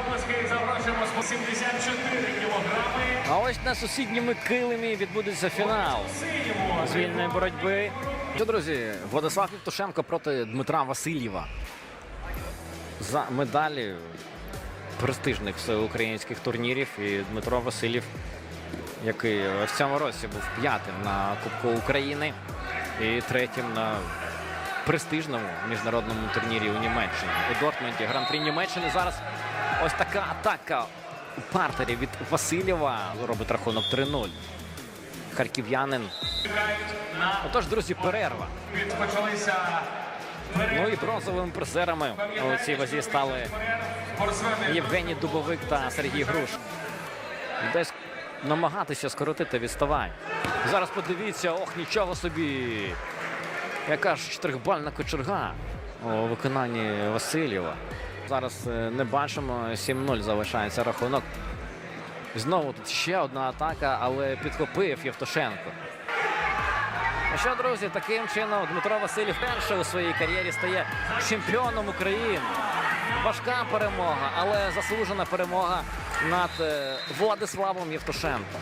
Обласки запрошуємо з 74 кілограми. А ось на сусідньому килимі відбудеться фінал з вільної боротьби. Що, друзі, Владислав Євтушенко проти Дмитра Васильєва. За медалі престижних всеукраїнських турнірів. І Дмитро Васильєв, який в цьому році був п'ятим на Кубку України і третім на престижному міжнародному турнірі у Німеччині. У Дортмунді гран-прі Німеччини. Зараз ось така атака у партері від Васильєва. Робить рахунок 3-0. Харків'янин. Отож, друзі, перерва. Ну і бронзовими призерами у цій вазі стали. Євгеній Дубовик та Сергій Груш. Десь намагатися скоротити відставай. Зараз подивіться, ох, нічого собі. Яка ж чотирихбальна кочерга у виконанні Васильєва. Зараз е, не бачимо. 7-0 залишається рахунок. Знову тут ще одна атака, але підхопив Євтушенко. Ну що, друзі, таким чином Дмитро Васильєв перше у своїй кар'єрі стає чемпіоном України. Важка перемога, але заслужена перемога над е, Владиславом Євтушенком.